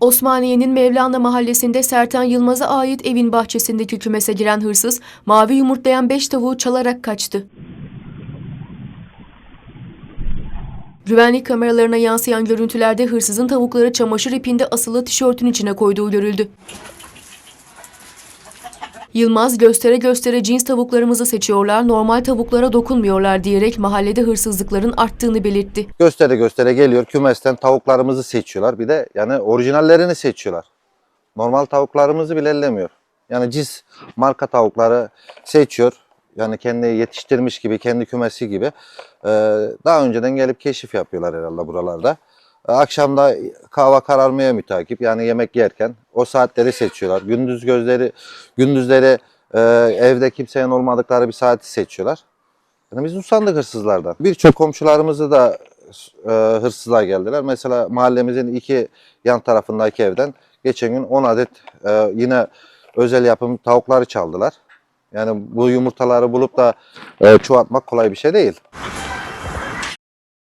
Osmaniye'nin Mevlana mahallesinde Sertan Yılmaz'a ait evin bahçesindeki kümese giren hırsız, mavi yumurtlayan 5 tavuğu çalarak kaçtı. Güvenlik kameralarına yansıyan görüntülerde hırsızın tavukları çamaşır ipinde asılı tişörtün içine koyduğu görüldü. Yılmaz göstere göstere cins tavuklarımızı seçiyorlar, normal tavuklara dokunmuyorlar diyerek mahallede hırsızlıkların arttığını belirtti. göstere göstere geliyor kümesten tavuklarımızı seçiyorlar. Bir de yani orijinallerini seçiyorlar. Normal tavuklarımızı bile ellemiyor. Yani cins marka tavukları seçiyor. Yani kendi yetiştirmiş gibi, kendi kümesi gibi. Ee, daha önceden gelip keşif yapıyorlar herhalde buralarda. Akşamda kahve kararmaya mütakip yani yemek yerken o saatleri seçiyorlar. Gündüz gözleri, gündüzleri e, evde kimsenin olmadıkları bir saati seçiyorlar. Yani biz usandık hırsızlardan. Birçok komşularımızı da e, hırsızlar geldiler. Mesela mahallemizin iki yan tarafındaki evden geçen gün 10 adet e, yine özel yapım tavukları çaldılar. Yani bu yumurtaları bulup da e, çoğaltmak kolay bir şey değil.